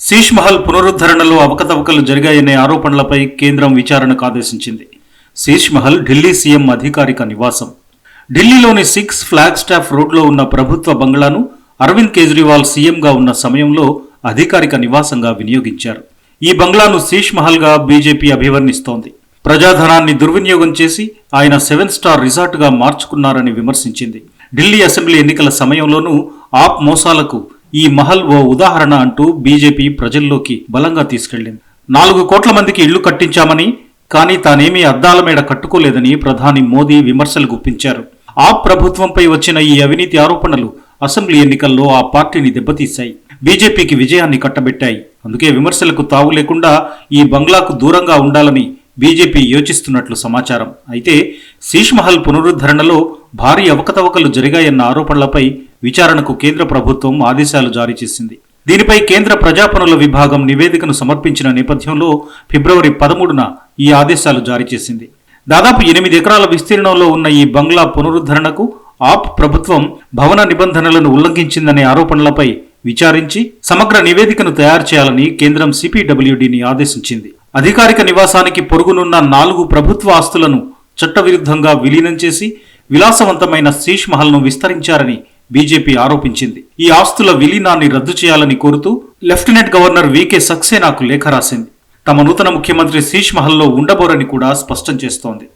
శీష్మహల్ పునరుద్ధరణలో అవకతవకలు జరిగాయనే ఆరోపణలపై కేంద్రం విచారణకు ఆదేశించింది. శీష్మహల్ ఢిల్లీ సీఎం అధికారిక నివాసం. ఢిల్లీలోని సిక్స్ ఫ్లాగ్ స్టాఫ్ రోడ్లో ఉన్న ప్రభుత్వ బంగ్లాను అరవింద్ కేజ్రీవాల్ సీఎంగా ఉన్న సమయంలో అధికారిక నివాసంగా వినియోగించారు. ఈ బంగ్లాను శీష్మహల్గా బీజేపీ అభివర్ణిస్తోంది. ప్రజాధనాన్ని దుర్వినియోగం చేసి ఆయన సెవెన్ స్టార్ రిసార్ట్గా మార్చుకున్నారని విమర్శించింది. ఢిల్లీ అసెంబ్లీ ఎన్నికల సమయంలోనూ ఆప్ మోసాలకు ఈ మహల్ ఓ ఉదాహరణ అంటూ బీజేపీ ప్రజల్లోకి బలంగా తీసుకెళ్ళింది నాలుగు కోట్ల మందికి ఇళ్ళు కట్టించామని కానీ తానేమీ అద్దాల మేడ కట్టుకోలేదని ప్రధాని మోదీ విమర్శలు గుప్పించారు. ఆ ప్రభుత్వంపై వచ్చిన ఈ అవినీతి ఆరోపణలు అసెంబ్లీ ఎన్నికల్లో ఆ పార్టీని దెబ్బతీశాయి. బీజేపీకి విజయాన్ని కట్టబెట్టాయి. అందుకే విమర్శలకు తావు లేకుండా ఈ బంగ్లాకు దూరంగా ఉండాలని బీజేపీ యోచిస్తున్నట్లు సమాచారం. అయితే శీష్మహల్ పునరుద్ధరణలో భారీ అవకతవకలు జరిగాయన్న ఆరోపణలపై విచారణకు కేంద్ర ప్రభుత్వం ఆదేశాలు జారీ చేసింది. దీనిపై కేంద్ర ప్రజాపనుల విభాగం నివేదికను సమర్పించిన నేపథ్యంలో ఫిబ్రవరి పదమూడున ఈ ఆదేశాలు జారీ చేసింది. దాదాపు ఎనిమిది ఎకరాల విస్తీర్ణంలో ఉన్న ఈ బంగ్లా పునరుద్ధరణకు ఆప్ ప్రభుత్వం భవన నిబంధనలను ఉల్లంఘించిందనే ఆరోపణలపై విచారించి సమగ్ర నివేదికను తయారు చేయాలని కేంద్రం సిపిడబ్ల్యూడిని ఆదేశించింది. అధికారిక నివాసానికి పొరుగునున్న నాలుగు ప్రభుత్వ ఆస్తులను చట్టవిరుద్ధంగా విలీనం చేసి విలాసవంతమైన శీష్ మహల్ను విస్తరించారని బీజేపీ ఆరోపించింది. ఈ ఆస్తుల విలీనాన్ని రద్దు చేయాలని కోరుతూ లెఫ్టినెంట్ గవర్నర్ వికే సక్సేనాకు లేఖ రాసింది. తమ నూతన ముఖ్యమంత్రి శీష్ మహల్లో ఉండబోరని కూడా స్పష్టం చేస్తోంది.